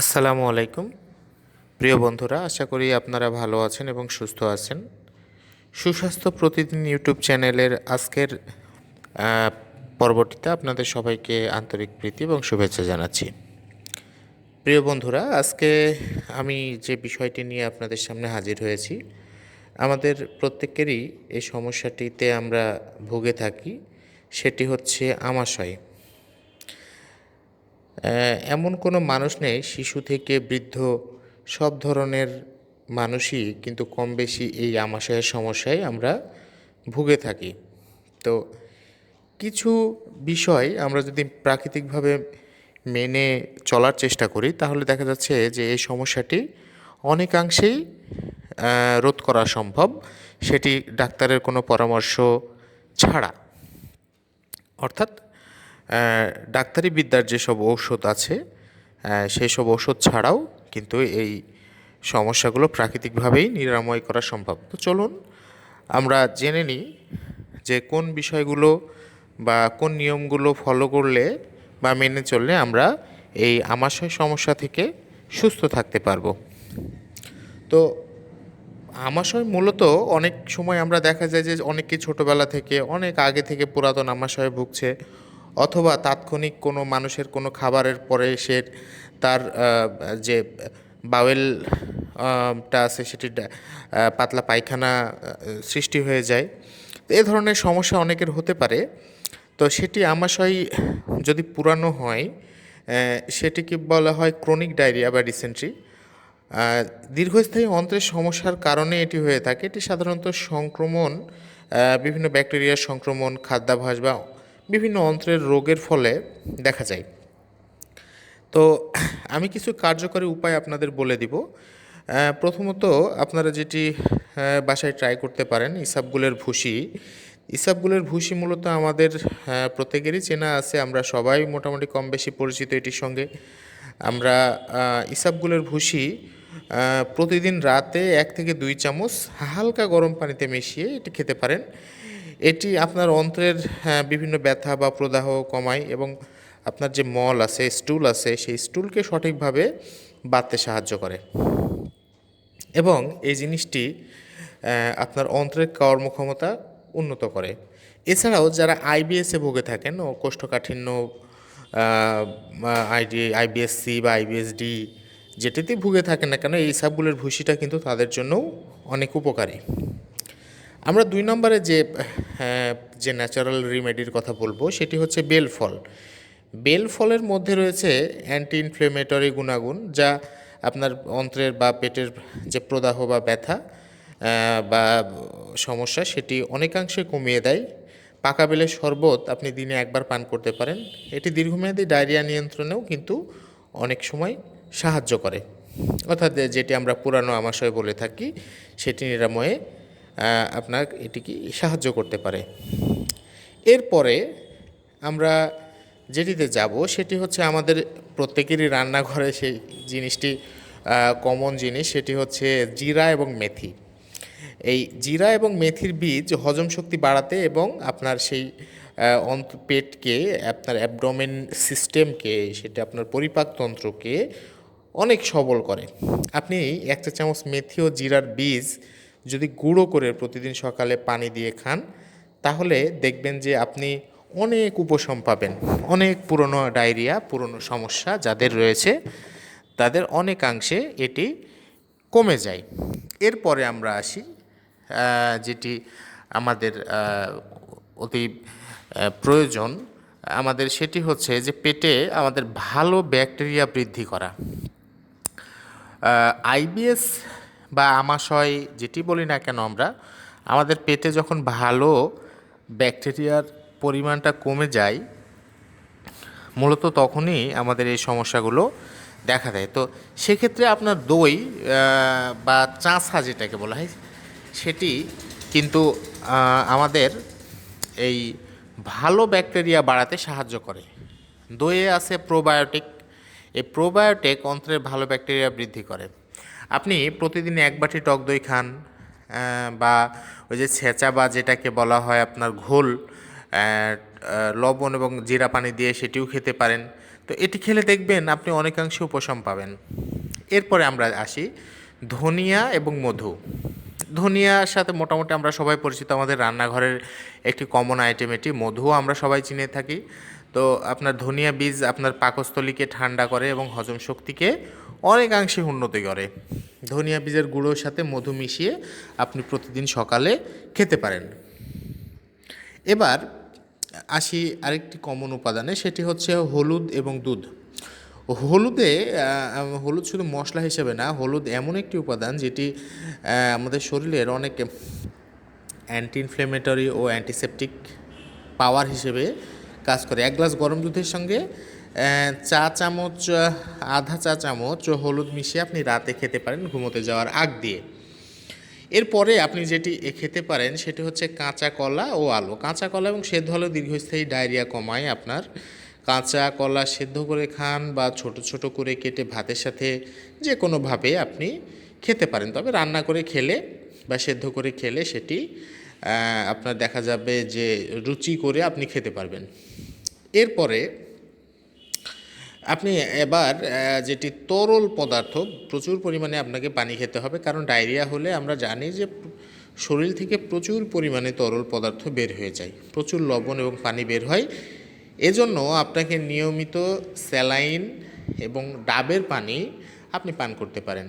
আসসালামু আলাইকুম। প্রিয় বন্ধুরা, আশা করি আপনারা ভালো আছেন এবং সুস্থ আছেন। সুস্বাস্থ্য প্রতিদিন ইউটিউব চ্যানেলের আজকের পর্বটিতে আপনাদের সবাইকে আন্তরিক প্রীতি এবং শুভেচ্ছা জানাচ্ছি। প্রিয় বন্ধুরা, আজকে আমি যে বিষয়টি নিয়ে আপনাদের সামনে হাজির হয়েছি, আমাদের প্রত্যেকেরই এই সমস্যাটিতে আমরা ভুগে থাকি, সেটি হচ্ছে আমাশয়। এমন কোনো মানুষ নেই, শিশু থেকে বৃদ্ধ, সব ধরনের মানুষই কিন্তু কম বেশি এই আমাশয়ের সমস্যায় আমরা ভুগে থাকি। তো কিছু বিষয় আমরা যদি প্রাকৃতিকভাবে মেনে চলার চেষ্টা করি, তাহলে দেখা যাচ্ছে যে এই সমস্যাটি অনেকাংশেই রোধ করা সম্ভব। সেটি ডাক্তারের কোনো পরামর্শ ছাড়া। অর্থাৎ ডাক্তারি বিদ্যার যেসব ঔষধ আছে সেই সব ওষুধ ছাড়াও কিন্তু এই সমস্যাগুলো প্রাকৃতিকভাবেই নিরাময় করা সম্ভব। তো চলুন, আমরা জেনে নিই যে কোন বিষয়গুলো বা কোন নিয়মগুলো ফলো করলে বা মেনে চললে আমরা এই আমাশয় সমস্যা থেকে সুস্থ থাকতে পারব। তো আমাশয় মূলত অনেক সময় আমরা দেখা যায় যে অনেকে ছোটোবেলা থেকে, অনেক আগে থেকে পুরাতন আমাশয়ে ভুগছে অথবা তাৎক্ষণিক কোনো মানুষের কোনো খাবারের পরে সে তার যে বাওয়েল টা আছে সেটি পাতলা পায়খানা সৃষ্টি হয়ে যায়। এ ধরনের সমস্যা অনেকের হতে পারে। তো সেটি আমাশয় যদি পুরানো হয় সেটিকে বলা হয় ক্রনিক ডায়রিয়া বা ডিসেন্ট্রি। দীর্ঘস্থায়ী অন্ত্রের সমস্যার কারণে এটি হয়ে থাকে। এটি সাধারণত সংক্রমণ বিভিন্ন ব্যাকটেরিয়ার সংক্রমণ, খাদ্যাভ্যাস বা বিভিন্ন অন্ত্রের রোগের ফলে দেখা যায়। তো আমি কিছু কার্যকরী উপায় আপনাদের বলে দিব। প্রথমত আপনারা যেটি বাসায় ট্রাই করতে পারেন ইসাবগুলের ভুসি। ইসাবগুলের ভুসি মূলত আমাদের প্রত্যেকেরই চেনা আছে, আমরা সবাই মোটামুটি কম বেশি পরিচিত এটির সঙ্গে। আমরা ইসাবগুলের ভুসি প্রতিদিন রাতে এক থেকে দুই চামচ হালকা গরম পানিতে মিশিয়ে এটি খেতে পারেন। এটি আপনার অন্ত্রের হ্যাঁ, বিভিন্ন ব্যথা বা প্রদাহ কমায় এবং আপনার যে মল আছে স্টুল আছে সেই স্টুলকে সঠিকভাবে বাঁধতে সাহায্য করে। এবং এই জিনিসটি আপনার অন্ত্রের কর্মক্ষমতা উন্নত করে। এছাড়াও যারা আইবিএসে ভুগে থাকেন ও কোষ্ঠকাঠিন্য আইডি আইবিএসসি বা আইবিএসডি যেটিতেই ভুগে থাকেন না কেন এই সবগুলোর ভুসিটা কিন্তু তাদের জন্যও অনেক উপকারী। আমরা দুই নম্বরে যে হ্যাঁ, যে ন্যাচারাল রিমেডির কথা বলব সেটি হচ্ছে বেল ফল। বেল ফলের মধ্যে রয়েছে অ্যান্টি ইনফ্লেমেটরি গুণাগুণ যা আপনার অন্ত্রের বা পেটের যে প্রদাহ বা ব্যথা বা সমস্যা সেটি অনেকাংশে কমিয়ে দেয়। পাকা বেলের শরবত আপনি দিনে একবার পান করতে পারেন। এটি দীর্ঘমেয়াদী ডায়রিয়া নিয়ন্ত্রণেও কিন্তু অনেক সময় সাহায্য করে। অর্থাৎ যেটি আমরা পুরানো আমাশয় বলে থাকি সেটি নিরাময়ে আপনার এটিকে সাহায্য করতে পারে। এরপরে আমরা যেটিতে যাব, সেটি হচ্ছে আমাদের প্রত্যেকেরই রান্নাঘরে সেই জিনিসটি কমন জিনিস, সেটি হচ্ছে জিরা এবং মেথি। এই জিরা এবং মেথির বীজ হজম শক্তি বাড়াতে এবং আপনার সেই অন্ত, পেটকে, আপনার অ্যাবডোমেন সিস্টেমকে, সেটা আপনার পরিপাকতন্ত্রকে অনেক সবল করে। আপনি এক চা চামচ মেথি ও জিরার বীজ যদি গুঁড়ো করে প্রতিদিন সকালে পানি দিয়ে খান, তাহলে দেখবেন যে আপনি অনেক উপশম পাবেন। অনেক পুরনো ডায়রিয়া, পুরনো সমস্যা যাদের রয়েছে, তাদের অনেকাংশে এটি কমে যায়। এরপরে আমরা আসি যেটি আমাদের অতি প্রয়োজন। আমাদের সেটি হচ্ছে যে পেটে আমাদের ভালো ব্যাকটেরিয়া বৃদ্ধি করা। আইবিএস বা আমাশয় যেটি বলি না কেন আমরা, আমাদের পেটে যখন ভালো ব্যাকটেরিয়ার পরিমাণটা কমে যায়, মূলত তখনই আমাদের এই সমস্যাগুলো দেখা দেয়। তো সেক্ষেত্রে আপনার দই বা চাঁচা যেটাকে বলা হয়, সেটি কিন্তু আমাদের এই ভালো ব্যাকটেরিয়া বাড়াতে সাহায্য করে। দইয়ে আছে প্রোবায়োটিক, এই প্রোবায়োটিক অন্ত্রের ভালো ব্যাকটেরিয়া বৃদ্ধি করে। আপনি প্রতিদিন এক বাটি টক দই খান বা ওই যে ছেঁচা বা যেটাকে বলা হয় আপনার ঘোল লবণ এবং জিরা পানি দিয়ে সেটিও খেতে পারেন। তো এটি খেলে দেখবেন আপনি অনেকাংশে উপশম পাবেন। এরপরে আমরা আসি ধনিয়া এবং মধু। ধনিয়ার সাথে মোটামুটি আমরা সবাই পরিচিত, আমাদের রান্নাঘরের একটি কমন আইটেম এটি, মধুও আমরা সবাই চিনে থাকি। তো আপনার ধনিয়া বীজ আপনার পাকস্থলীকে ঠান্ডা করে এবং হজম শক্তিকে অনেকাংশে উন্নতি করে। ধনিয়া বীজের গুঁড়োর সাথে মধু মিশিয়ে আপনি প্রতিদিন সকালে খেতে পারেন। এবার আসি আরেকটি কমন উপাদানে, সেটি হচ্ছে হলুদ এবং দুধ। হলুদে হলুদ শুধু মশলা হিসেবে না, হলুদ এমন একটি উপাদান যেটি আমাদের শরীরের অনেক অ্যান্টি ইনফ্লেমেটরি ও অ্যান্টিসেপটিক পাওয়ার হিসেবে কাজ করে। এক গ্লাস গরম দুধের সঙ্গে চা চামচ আধা চা চামচ হলুদ মিশিয়ে আপনি রাতে খেতে পারেন ঘুমোতে যাওয়ার আগ দিয়ে। এরপরে আপনি যেটি খেতে পারেন সেটি হচ্ছে কাঁচা কলা ও আলু। কাঁচা কলা এবং সেদ্ধ হলেও দীর্ঘস্থায়ী ডায়রিয়া কমায় আপনার। কাঁচা কলা সেদ্ধ করে খান বা ছোট ছোট করে কেটে ভাতের সাথে যে কোনোভাবে আপনি খেতে পারেন। তবে রান্না করে খেলে বা সেদ্ধ করে খেলে সেটি আপনার দেখা যাবে যে রুচি করে আপনি খেতে পারবেন। এরপরে আপনি এবার যেটি তরল পদার্থ, প্রচুর পরিমাণে আপনাকে পানি খেতে হবে, কারণ ডায়রিয়া হলে আমরা জানি যে শরীর থেকে প্রচুর পরিমাণে তরল পদার্থ বের হয়ে যায়, প্রচুর লবণ এবং পানি বের হয়। এজন্য আপনাকে নিয়মিত স্যালাইন এবং ডাবের পানি আপনি পান করতে পারেন।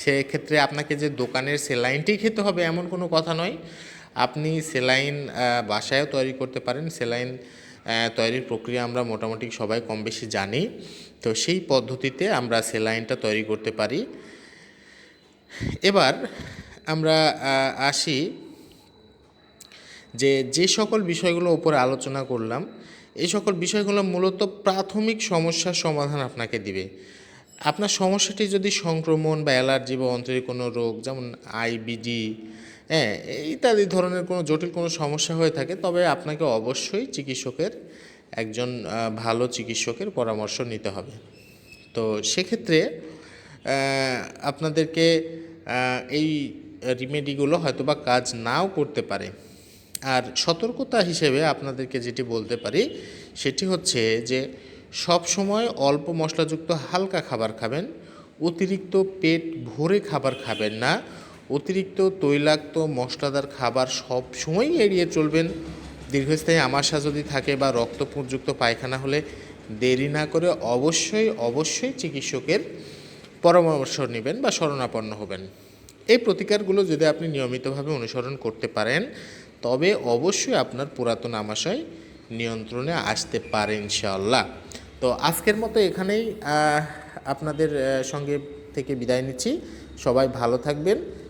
সেক্ষেত্রে আপনাকে যে দোকানের সেলাইনটি খেতে হবে এমন কোনো কথা নয়। আপনি সেলাইন বাসায়ও তৈরি করতে পারেন সেলাইন তৈরির প্রক্রিয়া আমরা মোটামুটি সবাই কম বেশি জানি। তো সেই পদ্ধতিতে আমরা সেলাইনটা তৈরি করতে পারি। এবার আমরা আসি যে যে সকল বিষয়গুলো উপরে আলোচনা করলাম, এই সকল বিষয়গুলো মূলত প্রাথমিক সমস্যার সমাধান আপনাকে দিবে। আপনার সমস্যাটি যদি সংক্রমণ বা অ্যালার্জি বা অন্তরের কোনো রোগ, যেমন আইবিডি হ্যাঁ ইত্যাদি ধরনের কোনো জটিল কোনো সমস্যা হয়ে থাকে, তবে আপনাকে অবশ্যই চিকিৎসকের, একজন ভালো চিকিৎসকের পরামর্শ নিতে হবে। তো সেক্ষেত্রে আপনাদেরকে এই রিমেডিগুলো হয়তোবা কাজ নাও করতে পারে। আর সতর্কতা হিসেবে আপনাদেরকে যেটি বলতে পারি, সেটি হচ্ছে যে সব সময় অল্প মশলাযুক্ত হালকা খাবার খাবেন, অতিরিক্ত পেট ভরে খাবার খাবেন না অতিরিক্ত তৈলাক্ত, মশলাদার খাবার সব সময়ই এড়িয়ে চলবেন। দীর্ঘস্থায়ী আমাশা যদি থাকে বা রক্তপুঞ্জযুক্ত পায়খানা হলে দেরি না করে অবশ্যই অবশ্যই চিকিৎসকের পরামর্শ নেবেন বা শরণাপন্ন হবেন। এই প্রতিকারগুলো যদি আপনি নিয়মিতভাবে অনুসরণ করতে পারেন, তবে অবশ্যই আপনার পুরাতন আমাশয় নিয়ন্ত্রণে আসতে পারে ইনশাআল্লাহ। তো আজকের মতো এখানেই আপনাদের সঙ্গে থেকে বিদায় নিচ্ছি। সবাই ভালো থাকবেন।